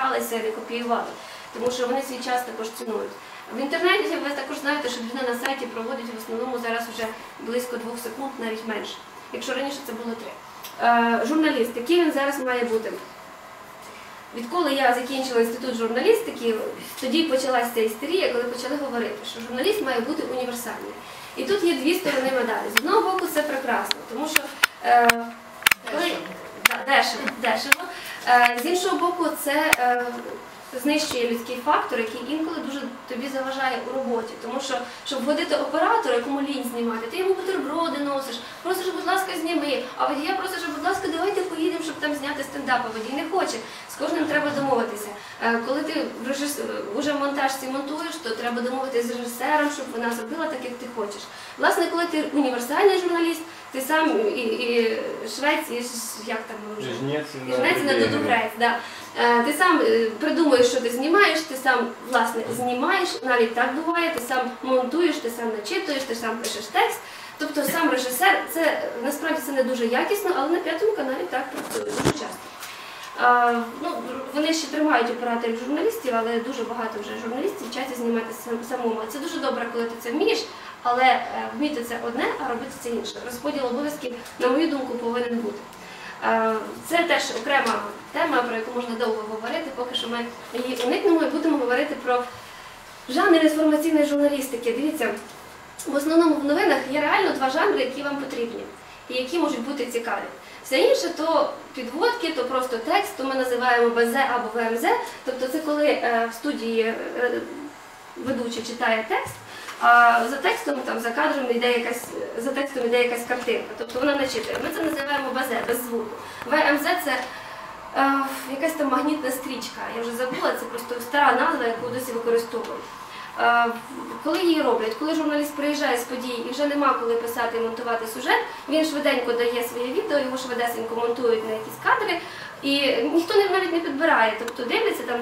гралися, не копіювали, тому що вони свій час також цінують. В інтернеті ви також знаєте, що людина на сайті проводить в основному зараз вже близько двох секунд, навіть менше. Якщо раніше це було три. Е, журналіст, який він зараз має бути? Відколи я закінчила інститут журналістики, тоді почалася ця істерія, коли почали говорити, що журналіст має бути універсальний. І тут є дві сторони медалі. З одного боку, це прекрасно, тому що е, коли Да, дешево, дешево. Е, з іншого боку, це е, знищує людський фактор, який інколи дуже тобі заважає у роботі. Тому що, щоб водити оператора, якому лінь знімати, ти йому бутерброди носиш, просиш, будь ласка, зніми. А водія просиш, будь ласка, давайте поїдемо, щоб там зняти стендап. А водій не хоче. З кожним треба домовитися. Е, коли ти вже в монтажці монтуєш, то треба домовитися з режисером, щоб вона зробила так, як ти хочеш. Власне, коли ти універсальний журналіст, ти сам і, і швець, і ж- як там вже Жнець жнець на дуду грець, да. Е, Ти сам е, придумуєш, що ти знімаєш, ти сам власне знімаєш, навіть так буває, ти сам монтуєш, ти сам начитуєш, ти сам пишеш текст. Тобто сам режисер, це насправді це не дуже якісно, але на п'ятому каналі так працює дуже часто. А, ну, вони ще тримають операторів журналістів, але дуже багато вже журналістів вчаться знімати самому. Це дуже добре, коли ти це вмієш, але е, вміти це одне, а робити це інше. Розподіл обов'язків, на мою думку, повинен бути. Е, Це теж окрема тема, про яку можна довго говорити, поки що ми її уникнемо і будемо говорити про жанр інформаційної журналістики. Дивіться, в основному в новинах є реально два жанри, які вам потрібні і які можуть бути цікаві. Все інше то підводки, то просто текст, то ми називаємо БЗ або ВМЗ. Тобто це коли е, в студії ведучий читає текст, за текстом там за кадром йде якась за текстом йде якась картинка. Тобто вона начитує. Ми це називаємо БЗ, без звуку. ВМЗ це е, якась там магнітна стрічка. Я вже забула, це просто стара назва, яку досі використовують. Е, Коли її роблять, коли журналіст приїжджає з подій і вже нема коли писати і монтувати сюжет, він швиденько дає своє відео, його швидесенько монтують на якісь кадри, і ніхто навіть не підбирає, тобто дивляться там